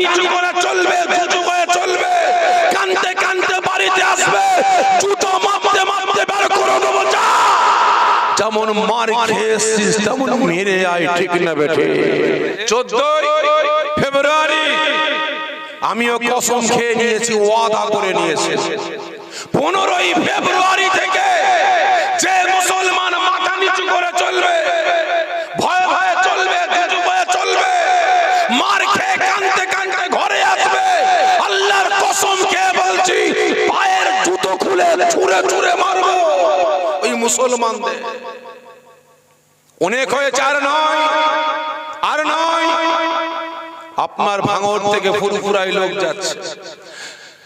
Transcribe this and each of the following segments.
নিচু করে চলবে জুজু হয়ে চলবে। কানতে কানতে বাড়িতে আসবে। জুতো মাপতে মাপতে বের করে দেবো যা। যেমন মার খেয়ে এসছিস তেমন মেরে আয় ঠিক না বেঠে। চোদ্দই ফেব্রুয়ারি আমিও কসম খেয়ে নিয়েছি ওয়াদা করে নিয়েছি। পনেরোই ফেব্রুয়ারি থেকে যে মুসলমান মাথা নিচু করে চলবে ভয়ে ভয়ে চলবে দুজু ভয়ে চলবে মার খেয়ে কানতে কানতে ঘরে আসবে আল্লাহর কসম খেয়ে বলছি পায়ের জুতো খুলে ছুঁড়ে ছুড়ে মারব। ওই মুসলমানদের। অনেক হয়েছে আর নয় আর নয়। আপনার ভাঙর থেকে ফুরফুরাই লোক যাচ্ছে।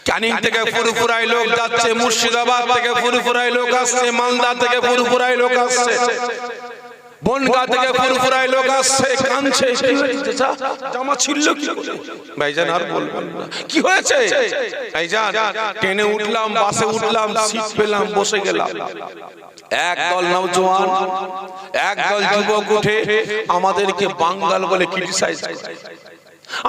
ক্যানিং থেকে ফুরফুরাই লোক যাচ্ছে, মুর্শিদাবাদ থেকে ফুরফুরাই লোক আসছে, মালদা থেকে ফুরফুরাই লোক আসছে। বনগা থেকে ফুরফুরাই লোক আসছে কানছে কি হয়েছে চা? জামা ছিড়লো কি ভাইজান আর বলবেন কি হয়েছে? ভাইজান ট্রেনে উঠলাম বাসে উঠলাম সিট পেলাম বসে গেলাম। নওজোয়ান একদল যুবক উঠে আমাদেরকে বাঙ্গাল বলে ক্রিটিসাইজ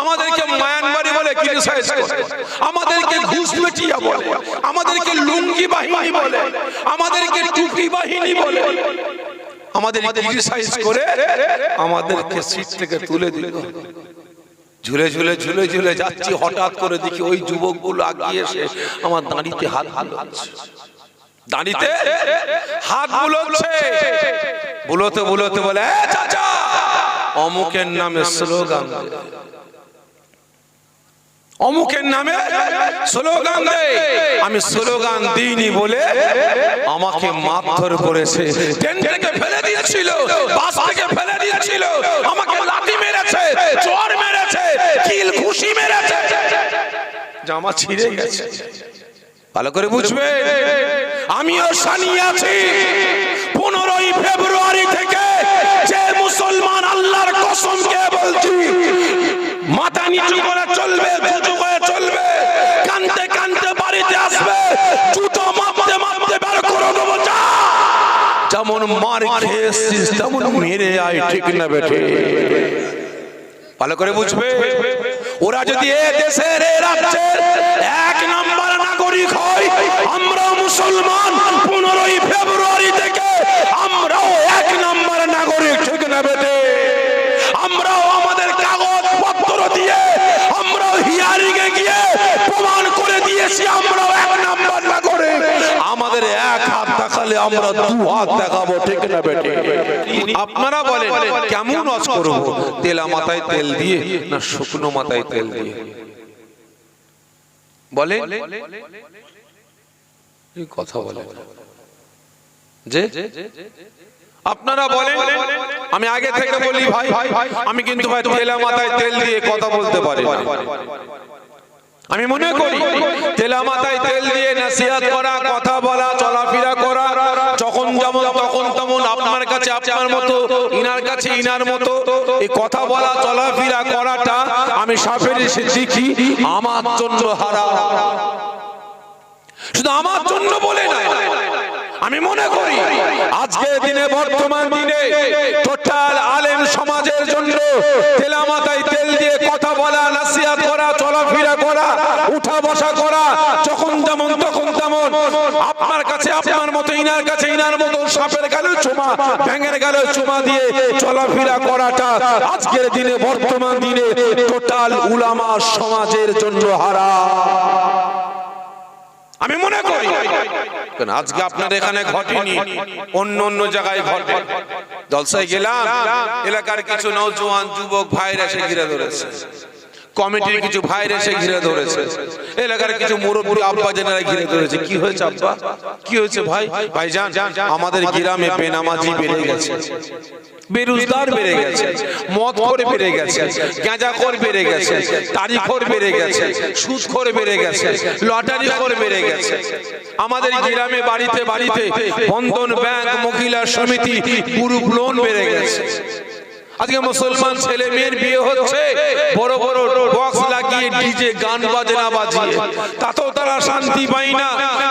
আমাদেরকে মায়ানমারি বলে ক্রিটিসাইজ করে। আমাদেরকে ঘুষমেটিয়া বলে। আমাদেরকে লুঙ্গি বাহিনী বলে। আমাদেরকে টুপি বাহিনী বলে। আমাদের ক্রিটিসাইজ করে আমাদেরকে সিট থেকে তুলে দিল। ঝুলে ঝুলে ঝুলে ঝুলে যাচ্ছি হঠাৎ করে দেখি ওই যুবকগুলো আগিয়ে এসে আমার দাঁড়িতে হাত হাত দাঁড়িতে হাত বুলোচ্ছে। বুলোতে বুলোতে বলে "এ চাচা! অমুকের নামে স্লোগান। অমুকের নামে স্লোগান দে আমি স্লোগান দিইনি বলে আমাকে মারধর করেছে। ট্রেন থেকে ফেলে দিয়েছিল, বাস থেকে ফেলে দিয়েছিল, আমাকে লাঠি মেরেছে, চোর মেরেছে, কিল ঘুষি মেরেছে। জামা ছিঁড়ে গেছে। ভালো করে বুঝবে? আমিও সানি আছি। পনেরোই ফেব্রুয়ারি থেকে যে মুসলমান আল্লাহর কসমকে বলছি মাথা নিচু করে চলবে জুজু হয়ে চলবে, কানতে কানতে বাড়িতে আসবে, জুতো মাপতে মাপতে বের করে দেবো, যা। যেমন মার খেয়ে এসছিস তেমন মেরে আয়, ঠিক না বেঠে। ভালো করে বুঝবে? ওরা যদি এ দেশের, এ রাজ্যের এক নাম্বার নাগরিক হয় আমরা মুসলমান, পনেরোই ফেব্রুয়ারি থেকে আমরাও এক নাম্বার নাগরিক, ঠিক না বেটে আমরাও আমাদের কাগজ পত্র দিয়ে আমরাও হিয়ারিং এ গিয়ে প্রমাণ করে দিয়েছি আমরাও এক নাম্বার নাগরিক আমাদের এক হাত দেখালে আমরা দু হাত দেখাবো, ঠিক না বেটে? আপনারা বলেন, কেমন অজ করব? তেলা মাথায় তেল দিয়ে না শুকনো মাথায় তেল দিয়ে? বলে এই কথা বলে যে। আপনারা বলেন, আমি আগে থেকে বলি ভাই, আমি কিন্তু ভাই তেলা মাথায় তেল দিয়ে কথা বলতে পারি না। আমি মনে করি তেলা মাথায় তেল দিয়ে নাসিহাত করা কথা বলা চলাফেরা করা যখন যেমন তখন তেমন আপনার কাছে আপনার মতো ইনার কাছে ইনার মতো এই কথা বলা চলাফেরা করাটা আমি সাফের এসে দেখি আমার জন্য হারা শুধু আমার জন্য বলে না আমি মনে করি আজকে দিনে, বর্তমান দিনে টোটাল আলেম সমাজের জন্য তেলা তেল দিয়ে কথা বলা, নাসিহাত করা, চলাফেরা করা, উঠা বসা করা, যখন যেমন তখন তেমন। আপনার কাছে, আপনার মতো, ইনার কাছে, ইনার মতো সাপের গালে চুমা ব্যাঙের গালে চুমা দিয়ে চলাফেরা করাটা আজকের দিনে, বর্তমান দিনে টোটাল উলামা সমাজের জন্য হারা আমি মনে করি কেন আজকে আপনার এখানে ঘটেনি। অন্য অন্য জায়গায় ঘটে। জলসায় গেলাম এলাকার কিছু নৌজওয়ান যুবক ভাইরা সে ঘিরে ধরেছে। কমিটির কিছু ভাইরা এসে ঘিরে ধরেছে। এলাকার কিছু মুরব্বী আব্বা জেনারা ঘিরে ধরেছে। কি হয়েছে আব্বা? কি হয়েছে ভাই? ভাই জান আমাদের গ্রামে বেনামাজি বেড়ে গেছে। বেরোজগার বেড়ে গেছে। মদ করে বেড়ে গেছে। গাঁজা খোর বেড়ে গেছে। তারি খোর বেড়ে গেছে। সুদ খোর বেড়ে গেছে। লটারি খোর বেড়ে গেছে। আমাদের গ্রামে বাড়িতে বাড়িতে বন্ধন ব্যাংক মহিলা সমিতি গ্রুপ লোন বেড়ে গেছে। আজকে মুসলমান ছেলে মেয়ের বিয়ে হচ্ছে। বড় বড় বক্স লাগিয়ে ডিজে গান বাজনা বাজিয়ে। তাতেও তারা শান্তি পায় না।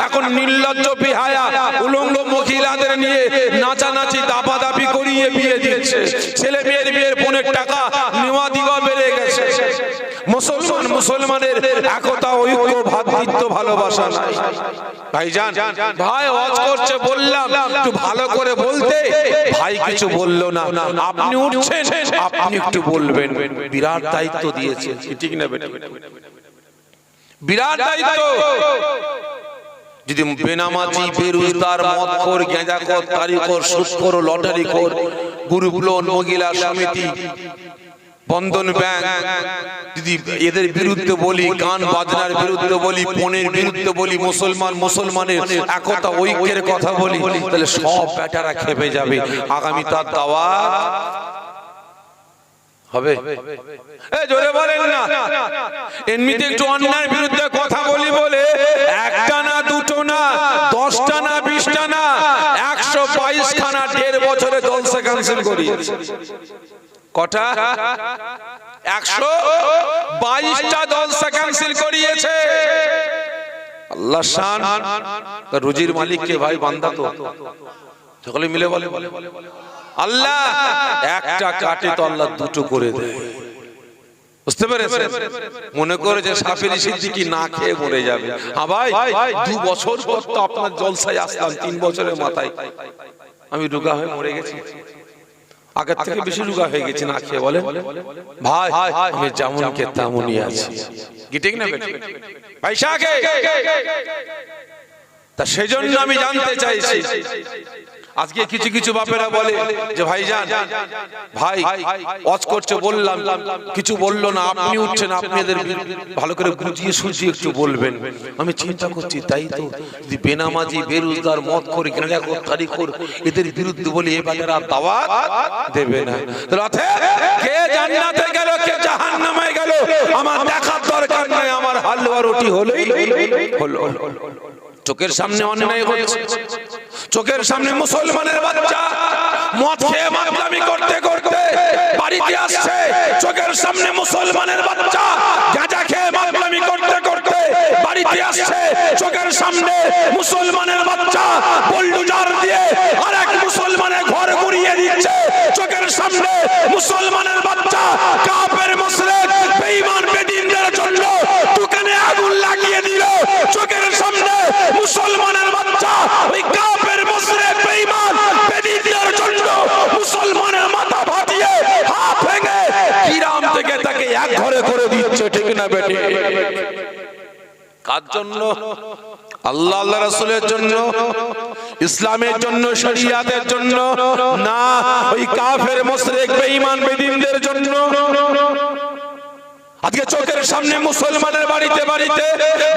এখন নির্লজ্জ বিহায়া উলঙ্গ মহিলাদের নিয়ে নাচানাচি দাপাদাপি করিয়ে বিয়ে দিচ্ছে। ছেলে মেয়ের বিয়ের পনেরো টাকা নেওয়া গেছে মুসলমান মুসলমানের একতা ঐক্য ভাতৃত্ব ভালোবাসা নাই। ভাইজান ভাই ওয়াজ করছে বললাম একটু ভালো করে বলতে। ভাই কিছু বলল না আপনি উঠছেন আপনি একটু বলবেন। বিরাট দায়িত্ব দিয়েছে। ঠিক না বেটা। বিরাট দায়িত্ব। যদি বেনামাজি বেরোজগার মদখোর গেঁজাখোর তারিখোর সুৎখোর লটারিখোর গ্রুপ লোন মহিলা সমিতি বন্ধন ব্যাংক। যদি এদের বিরুদ্ধে বলি, গান বাজনার বিরুদ্ধে বলি পনেরো বিরুদ্ধে বলি, মুসলমান, মুসলমানের একতা ঐক্যের কথা বলি, তাহলে সব ব্যাটারা খেপে যাবে। আগামী তার দাওয়া হবে। এমনিতে একটু বিরুদ্ধে কথা বলি বলে দুটো না একশো বাইশ খানা দেড় বছরে জলসা ক্যান্সেল করিয়েছে। কটা? একশো? বাইশটা জলসা ক্যান্সেল করিয়েছে। রুজির মালিককে ভাই, বান্দা তো। সকলে মিলে বলে। আল্লাহ, একটা কাটে তো আল্লাহ দুটো করে দেয় বুঝতে পেরেছেন? মনে করে যে সাফেরি সিদ্দিকি না খেয়ে মরে যাবে। হ্যাঁ দু বছর পর তো আপনার জলসায় আসলাম, তিন বছরের মাথায়। আমি রুগা হয়ে মরে গেছি। আগের থেকে বেশি রোগা হয়ে গেছে না খেয়ে বলে ভাই আমি যেমন কে তেমনই আছি। কি ঠিক না বেটা পয়সাকে তা সেজন্য আমি জানতে চাইছি। আজকে কিছু কিছু বাপেরা বলে যে ভাই ভাইজান, ভাই অজ করছে বললাম, কিছু বলল না, আপনি উঠছেন, আপনি এদের ভালো করে বুঝিয়ে সুঝিয়ে একটু বলবেন। আমি চিন্তা করছি, তাই তো, যদি বেনামাজি বেরোজগার মত করে কেনা তারিখ এদের বিরুদ্ধে বলি এ বাজারা দাওয়াত দেবে না। অতএব কে জান্নাতে গেল, কে জাহান্নামে গেল, আমার দেখার দরকার নাই, আমার হালুয়া রুটি হলেই হলো। চোখের সামনে অন্যায় হচ্ছে। চোখের সামনে মুসলমানের বাচ্চা, মদ খেয়ে মাতলামি করতে করতে বাড়িতে আসছে। চোখের সামনে মুসলমানের বাচ্চা, গাঁজা খেয়ে মাতলামি করতে করতে বাড়িতে আসছে। চোখের সামনে মুসলমানের বাচ্চা, বুলডোজার দিয়ে আরেক মুসলমানের ঘর ঘুরিয়ে দিচ্ছে। চোখের সামনে মুসলমানের বাচ্চা কাফের মুশরিক বেঈমান বেদিনদের জন্য দোকানে আগুন লাগিয়ে দিল। চোখের সামনে মুসলমানের বাচ্চা, ওই কাফের মুশরিক বেঈমান বেদিনদের জন্য মুসলমানের মাথা ফাটিয়ে হাত ভেঙে কিরাম থেকে তাকে এক ঘরে করে দিচ্ছে, ঠিক না কার জন্য? আল্লাহ আল্লাহ জন্য, ইসলামের জন্য জন্য, না, ওই কাফের বেঈমান, বেদিনদের জন্য। আজকে চোখের সামনে মুসলমানের বাড়িতে বাড়িতে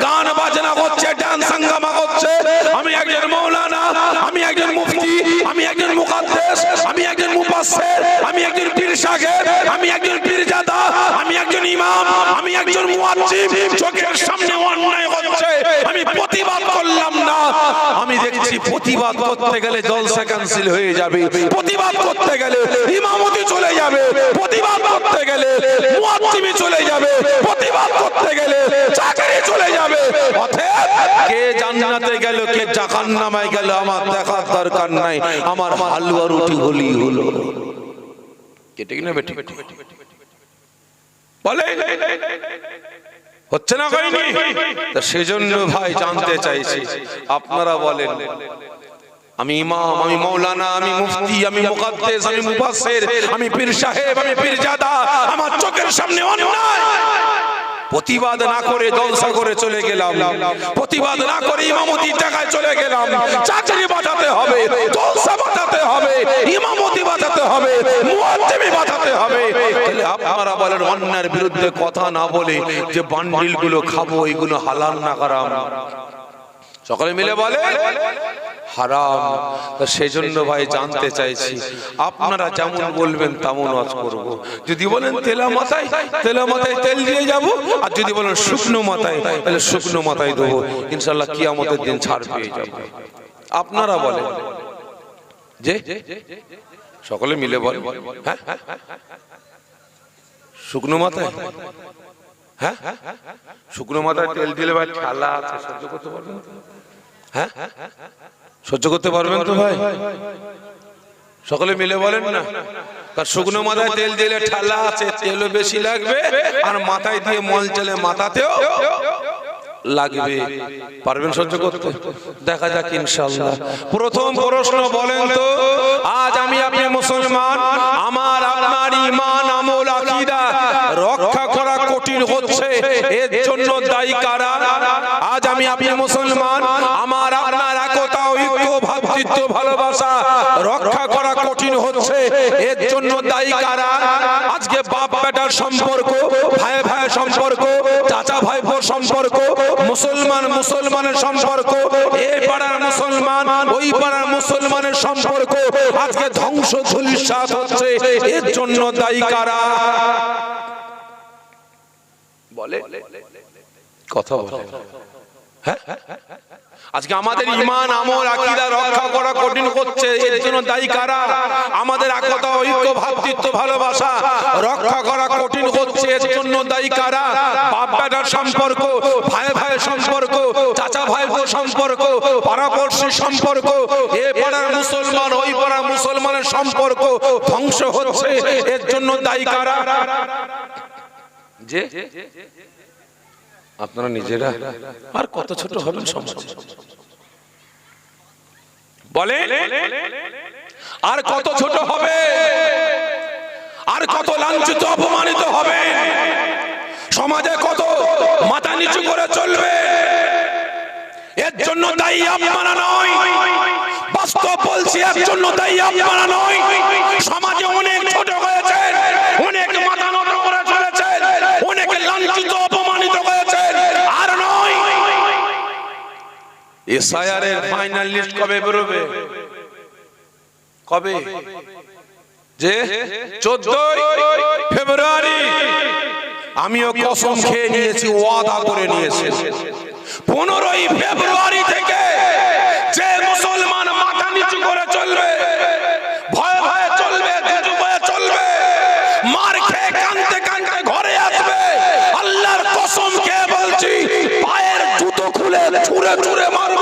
গান বাজনা হচ্ছে, ডান্স হাঙ্গামা হচ্ছে। আমি একজন মৌলানা, আমি একজন মুফতি, আমি একজন মুকাদ্দেস, আমি একজন মুফাসসির, আমি একজন পীর সাহেব আমি একজন পীরজাদা আমি একজন ইমাম আমি একজন চোখের সামনে অন্যায় হচ্ছে আমি প্রতিবাদ করলাম না। আমি দেখছি প্রতিবাদ করতে গেলে জলসা ক্যান্সেল হয়ে যাবে। প্রতিবাদ করতে গেলে ইমামতি চলে যাবে। প্রতিবাদ করতে গেলে মুয়াজ্জিমি চলে যাবে। প্রতিবাদ করতে গেলে চাকরি চলে যাবে। অতএব কে জান্নাতে গেল কে জাহান্নামে গেল আমার দেখার দরকার নাই। আমার হালুয়া রুটি হলি হলো। কে ঠিক। না বেটি হচ্ছে না সেজন্য ভাই জানতে চাইছি, আপনারা বলেন। আমি ইমাম, আমি মৌলানা, আমি মুফতি, আমি মুকাদ্দেস, আমি মুফাসসির, আমি পীর সাহেব, আমি পীরজাদা, আমার চোখের সামনে অন্যায়। প্রতিবাদ না করে জলসা করে চলে গেলাম। প্রতিবাদ না করে ইমামতির জায়গায় চলে গেলাম। চাকরি বাঁচাতে হবে, জলসা বাঁচাতে হবে, ইমামতি বাঁচাতে হবে বাঁচাতে হবে। তাহলে বলেন অন্যায়ের বিরুদ্ধে কথা না বলে যে বান্ডিলগুলো খাব, এগুলো হালাল না করাম সকলে মিলে বলে হারাম। তা সেই জন্য ভাই জানতে চাইছি আপনারা যেমন বলবেন তেমন আজ করব। যদি বলেন তেলা মাথায় তেলা মাথায় তেল দিয়ে যাব আর যদি বলেন শুকনো মাথায় তাহলে শুকনো মাথায় দেবো। ইনশাল্লাহ কি আমাদের দিন ছাড় পেয়ে যাব। আপনারা বলেন। যে? সকলে মিলে বলে। হ্যাঁ? শুকনো মাথায়। হ্যাঁ? শুকনো মাথায় তেল দিলে ভাই ঠালা আছে, সহ্য করতে পারবেন হ্যাঁ? সহ্য করতে পারবেন তো ভাই? সকলে মিলে বলেন না আর শুকনো মাথায় তেল দিলে ঠালা আছে, তেলও বেশি লাগবে, আর মাথায় দিয়ে মল চলে মাথাতেও লাগবে। পারবেন সহ্য করতে? দেখা যাক ইনশাআল্লাহ। প্রথম প্রশ্ন বলেন তো, আজ আমি আপনি মুসলমান, আমার আপনার ইমান আমল আকীদা রক্ষা করা কঠিন হচ্ছে এর জন্য দায়ী কারা? আজ আমি আপনি মুসলমান, আমার আপনার একতা, ঐক্য, ভাতৃত্ব, ভালোবাসা রক্ষা করা কঠিন হচ্ছে। এর জন্য দায়ী কারা? আজকে বাপ বেটার সম্পর্ক, ভাই ভাই সম্পর্ক, চাচা ভাই ভোর সম্পর্ক, মুসলমান মুসলমানের সম্পর্ক এই পাড়ার মুসলমান, ওই পাড়ার মুসলমানের সম্পর্ক আজকে ধ্বংস, ধুলিসাৎ হচ্ছে। এর জন্য দায়ী কারা? বলে কথা বলে। হ্যাঁ? আজকে আমাদের ইমান আমল আকীদা রক্ষা করা কঠিন হচ্ছে এর জন্য দায়ী কারা? আমাদের একতা ঐক্য ভাতৃত্ব ভালোবাসা রক্ষা করা কঠিন হচ্ছে এর জন্য দায়ী কারা? বাপ বেটার সম্পর্ক ভাই ভাই সম্পর্ক চাচা ভাই বোন সম্পর্ক পাড়াপড়শি সম্পর্ক এ পাড়ার মুসলমান ওই পাড়ার মুসলমানের সম্পর্ক ধ্বংস হচ্ছে। এর জন্য দায়ী কারা? যে আপনারা নিজেরা আর কত ছোট হবেন সমাজ? বলে আর কত ছোট হবে? আর কত লাঞ্ছিত, অপমানিত হবে? সমাজে কত মাথা নিচু করে চলবে? এর জন্য দায়ী আপনারা নয়। বাস্তব বলছি, এর জন্য দায়ী আপনারা নয়। সমাজে অনেক ছোট হয়েছে অনেক এসআইআর ফাইনাল লিস্ট কবে বেরোবে? কবে? যে চোদ্দই ফেব্রুয়ারি। আমিও কসম খেয়ে নিয়েছি, ওয়াদা করে নিয়েছি। পনেরোই ফেব্রুয়ারি থেকে যে মুসলমান মাথা নিচু করে চলবে ভয়ে ভয়ে চলবে দুজু ভয়ে চলবে মার খেয়ে কানতে কানতে ঘরে আসবে আল্লাহর কসম খেয়ে বলছি পায়ের জুতো মারব।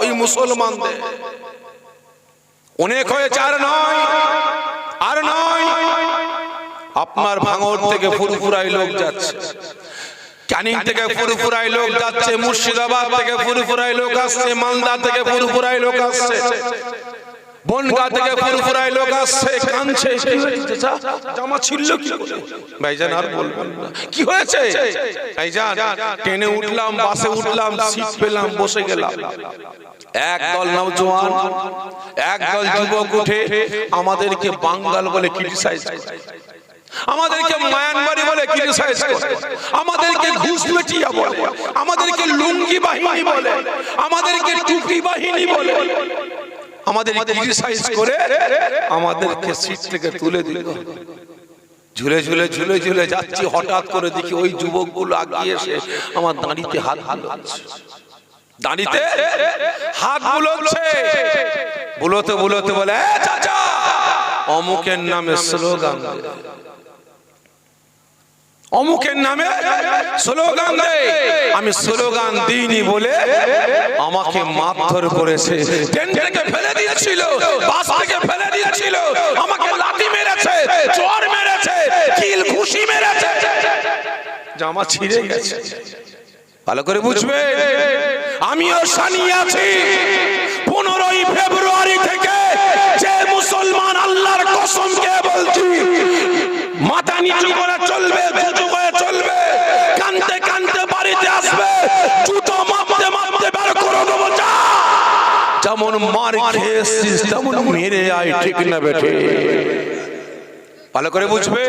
ওই মুসলমানদের। অনেক হয়েছে, আর নয়। আর নয়। আপনার ভাঙর থেকে ফুরফুরাই লোক যাচ্ছে। ক্যানিং থেকে ফুরফুরাই লোক যাচ্ছে, মুর্শিদাবাদ থেকে ফুরফুরাই লোক আসছে, মালদা থেকে ফুরফুরাই লোক আসছে। বনগা থেকে ফুরফুরাই লোক আসছে কাঁদছে। কি হয়েছে জামা ছিল কি করে? ভাইজান আর বলবেন কি হয়েছে? ভাইজান ট্রেনে উঠলাম বাসে উঠলাম সিট পেলাম বসে গেলাম। নওজোয়ান একদল যুবক উঠে আমাদেরকে বাঙ্গাল বলে ক্রিটিসাইজ আমাদেরকে মায়ানবাড়ি বলে ক্রিটিসাইজ করে। আমাদেরকে ঘুষমেটিয়া বলে। আমাদেরকে লুঙ্গি বাহিনী বলে। আমাদেরকে টুপি বাহিনী বলে। আমাদের ক্রিটিসাইজ করে আমাদেরকে সিট থেকে তুলে দিল। ঝুলে ঝুলে ঝুলে ঝুলে যাচ্ছি হঠাৎ করে দেখি ওই যুবকগুলো আগিয়ে এসে আমার দাঁড়িতে হাত বুলোচ্ছে। দাঁড়িতে হাত বুলোচ্ছে। বুলোতে বুলোতে বলে চাচা! অমুকের নামে স্লোগান। অমুকের নামে স্লোগান দে আমি স্লোগান দিইনি বলে আমাকে মারধর করেছে। ট্রেন থেকে ফেলে দিয়েছিল, বাস থেকে ফেলে দিয়েছিল। আমাকে লাঠি মেরেছে, চোর মেরেছে, কিল ঘুষি মেরেছে। জামা ছিঁড়ে গেছে। ভালো করে বুঝবে? আমিও সানি আছি। পনেরোই ফেব্রুয়ারি থেকে যে মুসলমান আল্লাহর কসমকে বলছি ভালো করে বুঝবে?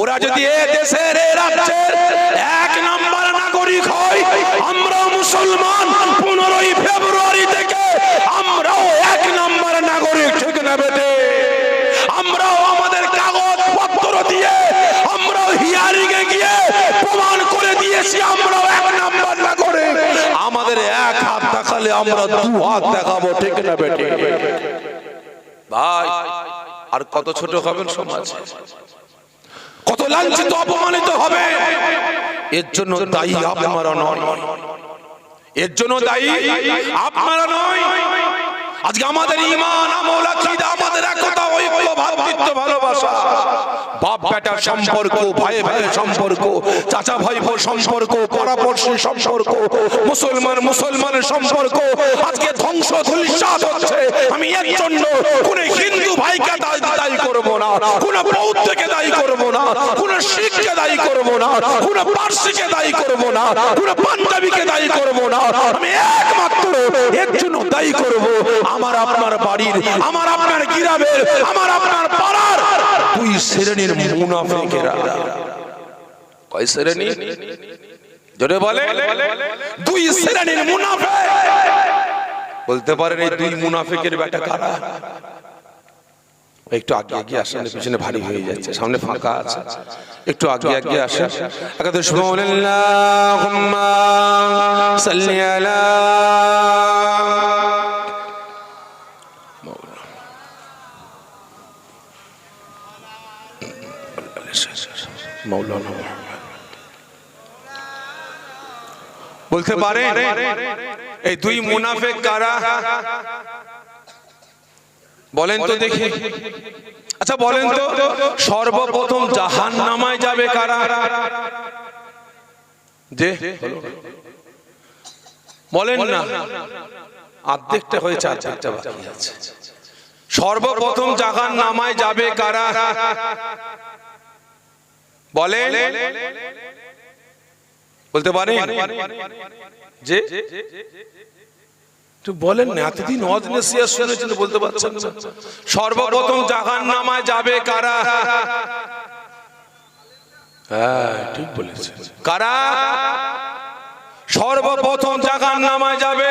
ওরা যদি এ দেশের, এ রাজ্যের এক নাম্বার নাগরিক হয় আমরা মুসলমান, পনেরোই ফেব্রুয়ারি থেকে আমরাও এক নাম্বার নাগরিক, ঠিক না বেটে এসে আমরাও এক নাম্বার না করে। আমাদের এক হাত দেখালে আমরা দু হাত দেখাবো, ঠিক না বেটে? ভাই, আর কত ছোট হবেন সমাজ? কত লাঞ্ছিত, অপমানিত হবে? এর জন্য দায়ী আপনারা নয়। এর জন্য দায়ী আপনারা নয়। আজকে আমাদের ইমান, আমল, আকীদা, আমাদের একতা, ঐক্য, ভাতৃত্ব, ভালোবাসা। বেটার সম্পর্ক ভাই ভাইয়ের সম্পর্ক চাচা ভাই বোন সম্পর্ক পরামর্শের সম্পর্ক, মুসলমান মুসলমানের সম্পর্ক, আজকে ধ্বংস ধুলিসাৎ হচ্ছে। আমি এর জন্য কোন হিন্দু ভাইকে দায়ী করব না, কোন বৌদ্ধকে দায়ী করব না, কোন শিখকে দায়ী করব না, কোন পার্সিকে দায়ী করব না, কোন পাঞ্জাবিকে দায়ী করব না। আমি একমাত্র এর জন্য দায়ী করব আমার আপনার বাড়ির, আমার আপনার গ্রামের, আমার আপনার পাড়ার দুই শ্রেণির মুনাফিকেরা। কয় শ্রেণি? জোরে বলে। দুই শ্রেণির মুনাফিক। বলতে পারেন এই দুই মুনাফিকের বেটা কারা? একটু আগে আগে আসেন পিছনে ভারী হয়ে যাচ্ছে সামনে ফাঁকা আছে। একটু আগে আগে আসেন। একাদশ আল্লাহুম্মা সাল্লি আলা মুহাম্মদ। বলতে পারে এই দুই মুনাফেক কারা? বলেন তো দেখি। আচ্ছা বলেন তো সর্বপ্রথম জাহান নামায় যাবে কারা? যে বলেন না। অর্ধেকটা হয়েছে অর্ধেকটা বাকি আছে। সর্বপ্রথম জাহান নামায় যাবে কারা? বলেন। বলতে পারেন। যে বলেন না এতদিন হজ শুনেছেন বলতে পারছেন না। সর্বপ্রথম জাহান নামায় যাবে কারা? হ্যাঁ ঠিক কারা? সর্বপ্রথম নামায় যাবে।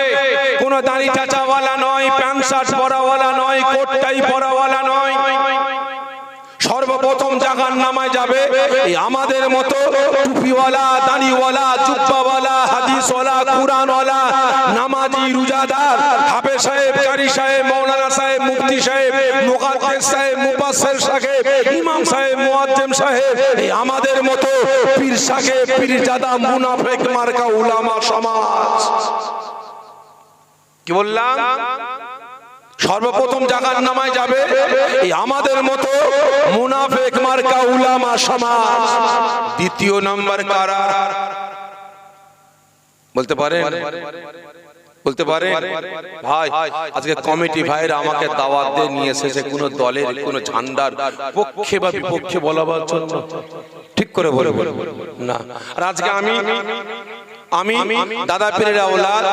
কোন দাঁড়ি চাচাওয়ালা নয় প্যান্ট শার্ট পরাওয়ালা নয় কোটটাই পরাওয়ালা নয়। সর্বপ্রথম জাগান নামায় যাবে। আমাদের মতো টুপিওয়ালা হাদিসওয়ালা নামাজি সাহেব কারি সাহেব, মাওলানা সাহেব, মুফতি সাহেব সাহেব আমাদের মতো পীর সাহেব পীরজাদা, মুনাফিক, মার্কা, উলামা সমাজ। কি বললাম? সর্বপ্রথম জাগার নামায় যাবে এই আমাদের মতো মুনাফেক মার্কা উলামা সমাজ। দ্বিতীয় নাম্বার কারা? বলতে পারেন? বলতে পারে ভাই, আজকে কমিটি ভাইরা আমাকে দাওয়াত দিয়ে নিয়ে এসেছে কোন দলের, কোন ঝান্ডার পক্ষে বা বিপক্ষে জন্য। ঠিক করে বলে না। আর আজকে আমি আমি দাদা পীরের আওলাদ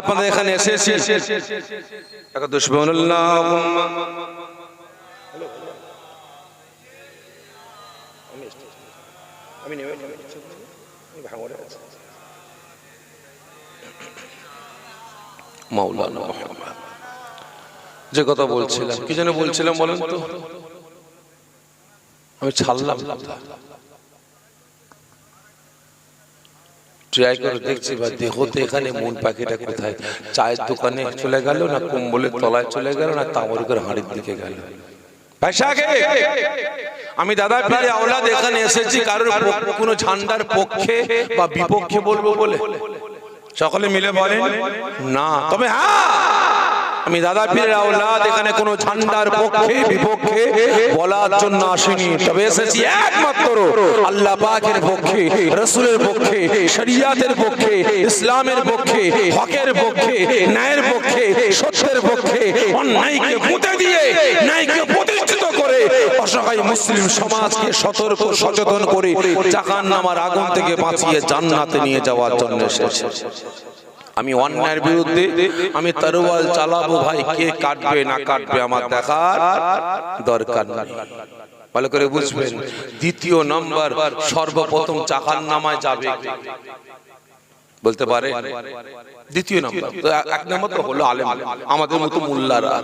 আপনাদের এখানে এসেছি। যে কথা বলছিলাম কি যেন বলছিলাম বলেন তো? আমি ছাড়লাম ট্রাই করে দেখছি, বা দেহতে এখানে মন পাখিটা কোথায়? চায়ের দোকানে চলে গেল না কম্বলের তলায় চলে গেল না তামরকের হাঁড়ির দিকে গেল? আমি দাদা পীরে আওলাদ এখানে এসেছি, কারোর কোনো ঝান্ডার পক্ষে বা বিপক্ষে বলব বলে? সকলে মিলে বলেন, না। তবে হ্যাঁ! আমি দাদা পীরের আওলাদ এখানে কোনো ঝান্ডার পক্ষে বিপক্ষে বলার জন্য আসেনি। তবে এসেছি একমাত্র আল্লাহ পাকের পক্ষে রসুলের পক্ষে শরিয়াতের পক্ষে ইসলামের পক্ষে হকের পক্ষে ন্যায়ের পক্ষে সত্যের পক্ষে অন্যায়কে পুঁতে দিয়ে ন্যায়কে প্রতিষ্ঠিত করে অসহায় মুসলিম সমাজকে সতর্ক সচেতন করে জাহান নামার আগুন থেকে বাঁচিয়ে জান্নাতে নিয়ে যাওয়ার জন্য এসেছে। আমি অন্যায়ের বিরুদ্ধে আমি তরোয়াল চালাবো ভাই কে কাটবে না কাটবে আমার দেখার দরকার নেই। ভালো করে বুঝবেন দ্বিতীয় নম্বর সর্বপ্রথম চাকার নামায় যাবে। বলতে পারে? দ্বিতীয় নম্বর। এক নম্বর তো হলো আলেম আমাদের মতো মোল্লারা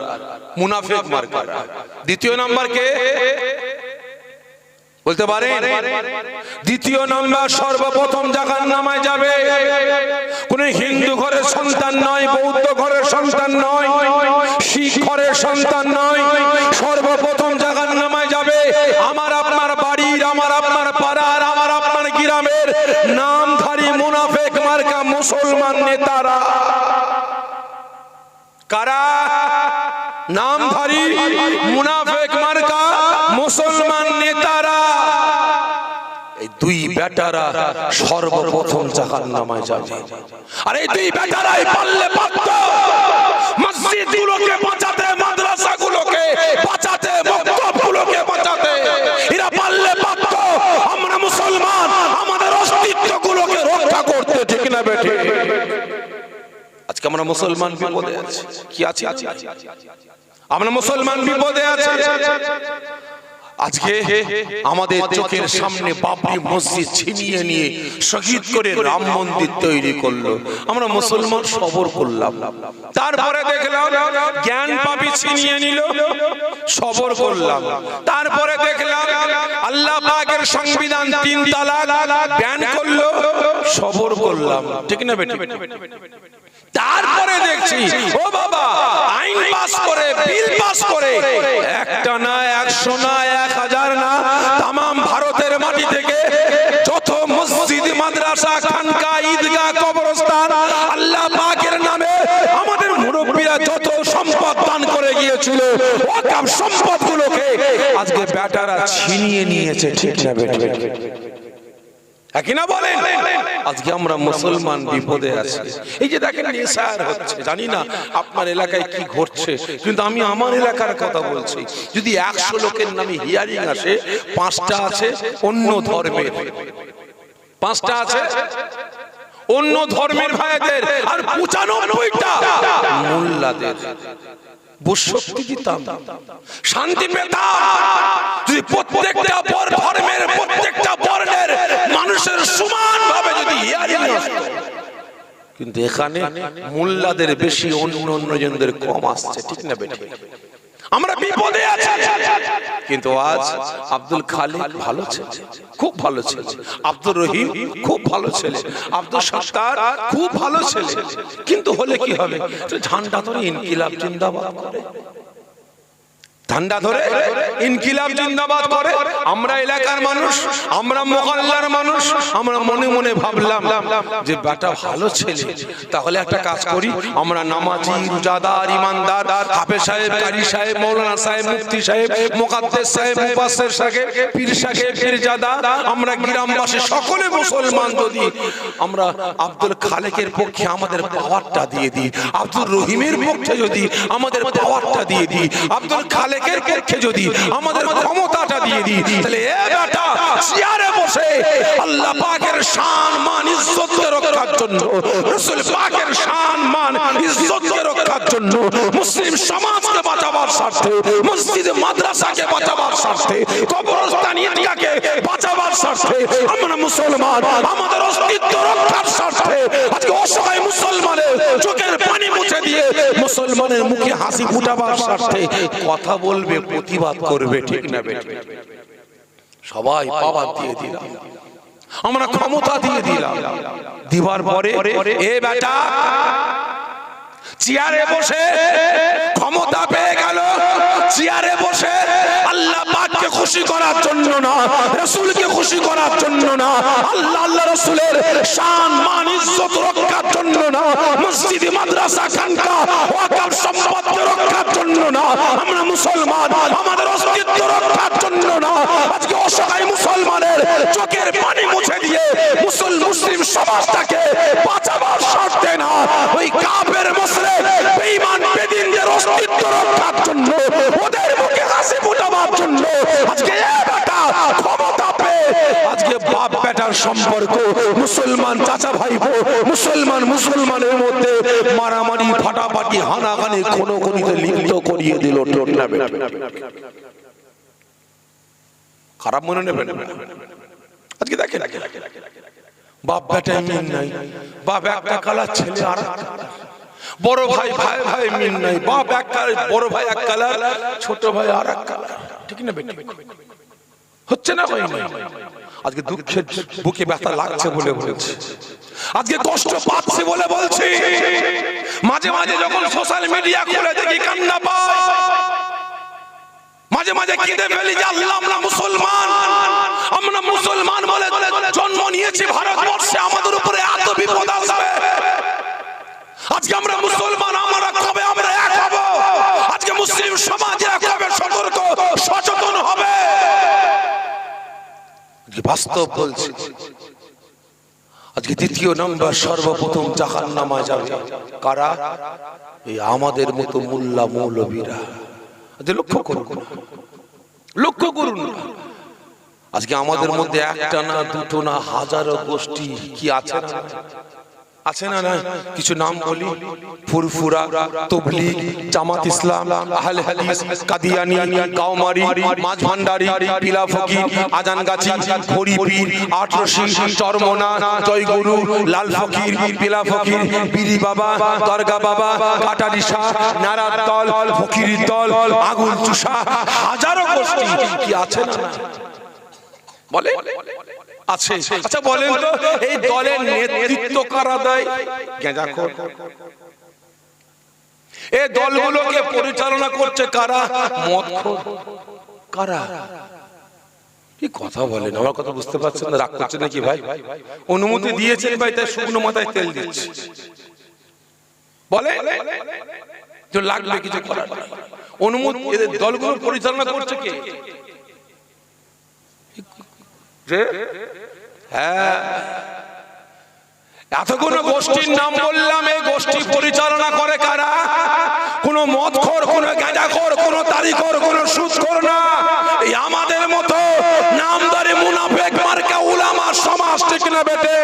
মুনাফেক মার্কারা। দ্বিতীয় নম্বর কে? বলতে পারে দ্বিতীয় নম্বর সর্বপ্রথম জাগার নামায় যাবে। কোন হিন্দু ঘরের সন্তান নয়, বৌদ্ধ ঘরের সন্তান নয়, শিখ ঘরের সন্তান নয়, সর্বপ্রথম জাগার নামায় যাবে। আমার আপনার বাড়ির, আমার আপনার পাড়ার, আমার আপনার গ্রামের নামধারী মুনাফেক মার্কা মুসলমান নেতারা। কারা? নামধারী মুনাফেক মার্কা মুসলমান নেতারা। দুই বেটারা সর্বপ্রথম জাহান নামায় যাবে। আর এই দুই বেটারাই পারলে পারত। মসজিদ গুলোকে বাঁচাতে মাদ্রাসা গুলোকে বাঁচাতে বাঁচাতে। এরা পারলে পারত। আমরা মুসলমান, আমাদের অস্তিত্ব গুলোকে রক্ষা করতে, ঠিক না বেঠে? আজকে আমরা মুসলমান বিপদে আছি। কি আছি? আমরা মুসলমান বিপদে আছি। আজকে আমাদের চোখের সামনে বাবরি মসজিদ ছিনিয়ে নিয়ে শহীদ করে রাম মন্দির তৈরি করল। আমরা মুসলমান সবর করলাম। তারপরে দেখলাম জ্ঞান পাপি ছিনিয়ে নিল। সবর করলাম। তারপরে দেখলাম আল্লাহ পাকের সংবিধান তিন তালাক ব্যান করল। সবর করলাম। ঠিক না বেটি? তারপরে দেখছি ও বাবা আইন পাস করে বিল পাস করে একটা না একশো না এক হাজার না তাম ভারতের মাটি থেকে যত মসজিদ মাদ্রাসা খানকা ঈদগাহ কবরস্থান আল্লাহ পাকের নামে আমাদের মুরব্বীরা যত সম্পদ দান করে গিয়েছিল ওয়াকাফ সম্পদগুলোকে আজকে বেটারা ছিনিয়ে নিয়েছে ঠিক না বেটা? বলেন? আজকে আমরা মুসলমান বিপদে আছি। এই যে দেখেন নেশার হচ্ছে জানি না আপনার এলাকায় কি ঘটছে কিন্তু আমি আমার এলাকার কথা বলছি। যদি একশো লোকের নামে হিয়ারিং আসে পাঁচটা আছে অন্য ধর্মের। পাঁচটা আছে অন্য ধর্মের ভাইদের আর পঁচানব্বইটা। মোল্লাদের। বুশক্তি দিতাম শান্তি পেতাম। যদি প্রত্যেকটা বর ধর্মের, প্রত্যেকটা বর্ণের মানুষের সমান ভাবে যদি কিন্তু এখানে মোল্লাদের বেশি অন্য অন্য জনদের কম আসছে, ঠিক না বেঠিক আমরা বিপদে আছি। কিন্তু আজ আব্দুল খালিক ভালো ছেলে। খুব ভালো ছেলে। আব্দুর রহিম খুব ভালো ছেলে। আব্দুল সত্তার খুব ভালো ছেলে। কিন্তু হলে কি হবে? ঝান্ডা তো ইনকিলাব জিন্দাবাদ করে। ঠান্ডা ধরে ইনকিলাব জিন্দাবাদ করে। আমরা এলাকার মানুষ আমরা মোকাল্লার মানুষ আমরা মনে মনে ভাবলাম যে বেটা ভালো ছেলে তাহলে একটা কাজ করি। আমরা নামাজি রোজাদার ইমানদার হাফেজ সাহেব কারি সাহেব মৌলানা সাহেব মুফতি সাহেব মুকাদ্দেস সাহেব মুফাসসির সাহেব পীর সাহেব পীরজাদা। আমরা গ্রামবাসী সকলে মুসলমান যদি আমরা আব্দুল খালেকের পক্ষে আমাদের পাওয়ারটা দিয়ে দিই আব্দুল রহিমের পক্ষে যদি আমাদের পাওয়ারটা দিয়ে দিই আব্দুল খালেকের পক্ষে যদি আমাদের ক্ষমতাটা দিয়ে দিই তাহলে এ বেটা চেয়ারে বসে আল্লাহ পাকের শান মান ইজ্জতকে রক্ষার জন্য রাসূল পাকের শান মান ইজ্জতকে রক্ষার জন্য মুসলিম সমাজকে বাঁচাবার স্বার্থে মসজিদ মাদ্রাসাকে বাঁচাবার স্বার্থে কবরস্থান ঈদগাহকে বাঁচাবার স্বার্থে আমরা মুসলমান আমাদের অস্তিত্ব রক্ষার স্বার্থে আজকে অসহায় মুসলমানের চোখের পানি মুছে দিয়ে মুসলমানের মুখে হাসি ফুটাবার স্বার্থে কথা বলবে প্রতিবাদ করবে ঠিক না বেঠিক সবাই পাওয়ার দিয়ে দিলাম আমরা ক্ষমতা দিয়ে দিলাম দিবার পরে এ বেটা চেয়ারে বসে ক্ষমতা জন্য না, রসুলকে খুশি করার জন্য না, আল্লাহ আল্লাহ রসুলের শান, মান, ইজ্জত রক্ষার জন্য না, মসজিদ, মাদ্রাসা, খানকা ওয়াকাফ সম্পদকে রক্ষার জন্য না, আমরা মুসলমান, আমাদের অস্তিত্ব রক্ষার জন্য না, আজকে অসহায় মুসলমানের চোখের পানি মুছে দিয়ে মুসল, মুসলিম সমাজটাকে বাঁচাবার স্বার্থে না, ওই কাফের, মুসলিম, বেঈমান, বেদিনদের অস্তিত্ব রক্ষার জন্য, ওদের মুখে হাসি ফোটাবার জন্য, আজকে এ বেটা ক্ষমতা পেয়ে আজকে বাপ বেটার সম্পর্ক, মুসলমান চাচা ভাইপো, মুসলমান, মুসলমানের মধ্যে মারামারি, ফাটাফাটি, হানাহানি কোনো কোনিতে লিপ্ত করিয়ে দিল বেটা? খারাপ মনে নেবেন। আজকে দেখেন। বাপ বেটায় মিল নাই। বাপ একটা কালার ছেলে আর বড় ভাই ভাই ভাই মিল নাই। বাপ এক কালার, বড় ভাই এক কালার, ছোট ভাই আর এক কালার। ঠিক না বেটা? হচ্ছে না হয় না আজকে দুঃখের বুকে ব্যথা লাগছে বলে বলছে। আজকে কষ্ট পাচ্ছে বলে বলছি। মাঝে মাঝে যখন সোশ্যাল মিডিয়া খুলে দেখি কান্না পায়। মাঝে মাঝে কেঁদে ফেলি যে আল্লাহ আমরা মুসলমান। আমরা মুসলমান বলে জন্ম নিয়েছি ভারতবর্ষে। আমাদের উপরে এত বিপদ আসবে। আজকে আমরা মুসলমান আমরা কবে আমরা এক হব? আজকে মুসলিম সমাজে কবে সতর্ক সচেতন হবে? বাস্তব বলছি। আজকে দ্বিতীয় নম্বর সর্বপ্রথম জাহান নামা যাবে। কারা? এই আমাদের মতো মোল্লা মৌলবীরা। লক্ষ্য করুন। লক্ষ্য করুন। আজকে আমাদের মধ্যে একটা না দুটো না হাজারো গোষ্ঠী কি আছে? আছে না না কিছু নাম বলি? ফুরফুরা তবলিগ জামাত ইসলাম, আহলে হাদিস, কাদিয়ানি, গাওমারি মাছ ভান্ডারি পিলা ফকির আজান গাছি হরিপীর আটরশি চরমনা, জয়গুরু লাল ফকির পিলা ফকির বিরি বাবা, দরগা বাবা, কাটারি শাহ, নারার দল, ফকির দল, আগুন চুষা, হাজারো গোষ্ঠী কি আছে না বলে? আছে। আচ্ছা বলেন তো এই দলের নেতৃত্ব কারা দেয়? গেঁজাখোর। এই দলগুলোকে পরিচালনা করছে কারা? মদখোর। কারা? কি কথা বলেন? আমার কথা বুঝতে পারছেন না রাগ করছেন নাকি ভাই? অনুমতি দিয়েছেন ভাই তাই শুকনো মাথায় তেল দিচ্ছে। বলে তো লাগবে কিছু করার। অনুমতি দলগুলো পরিচালনা করছে কে? যে হ্যাঁ। এতগুলো গোষ্ঠীর নাম বললাম, এই গোষ্ঠী পরিচালনা করে কারা? কোন মদখোর, কোন গাঁজাখোর, কোন তারিখর, কোন সুদখোর না। এই আমাদের মতো নামদারি মুনাফেক মার্কা উলামা সমাজ ঠিক না বেটে।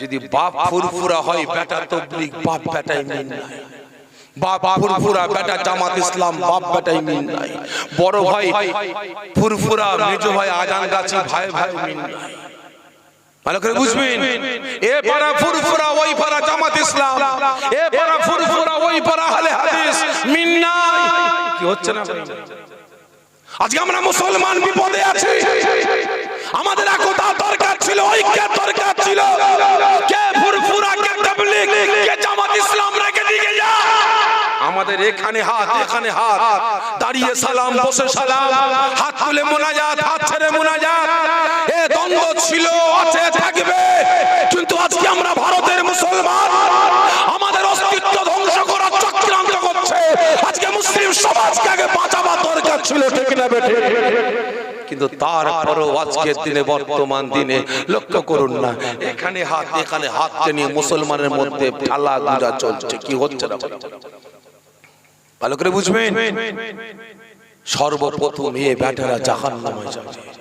যদি বাপ ফুরফুরা হয়, বেটা তবলিগ, বাপ বেটাই নাই। বাপ ফুরফুরা, বেটা জামাত ইসলাম, বাপ বেটাই মিন নাই। বড় ভাই ফুরফুরা, মেজো ভাই আজান গাছি, ভাই ভাই মিন নাই। ভালো করে বুঝবেন? এ পারা ফুরফুরা, ওই পারা জামাত ইসলাম। এ পারা ফুরফুরা, ওই পারা আহলে হাদিস নাই। কি হচ্ছে না? আজকে আমরা মুসলমান বিপদে আছি। আমাদের একতা দরকার ছিল, ঐক্যের দরকার ছিল। কে ফুরফুরা কে তাবলীগ, কে জামাত ইসলাম রেখে দিকে যা আমাদের এখানে হাত এখানে হাত। দাঁড়িয়ে সালাম, বসে সালাম। হাত তুলে মোনাজাত, হাত ছেড়ে মোনাজাত। এ দ্বন্দ্ব ছিল, আছে, থাকবে। কিন্তু আজকে আমরা ভারতের মুসলমান। আমাদের অস্তিত্ব ধ্বংস করার চক্রান্ত করছে। আজকে মুসলিম সমাজকে আগে বাঁচাবার দরকার ছিল, ঠিক না বেঠে? কিন্তু তারপরও আজকের দিনে, বর্তমান দিনে, লক্ষ্য করুন না, এখানে হাত এখানে হাত নিয়ে মুসলমানের মধ্যে ঠালা গুজা চলছে। কি হচ্ছে না ভালো করে বুঝবেন? সর্বপ্রথম এ ব্যাটারা জাহান নামে যাবে।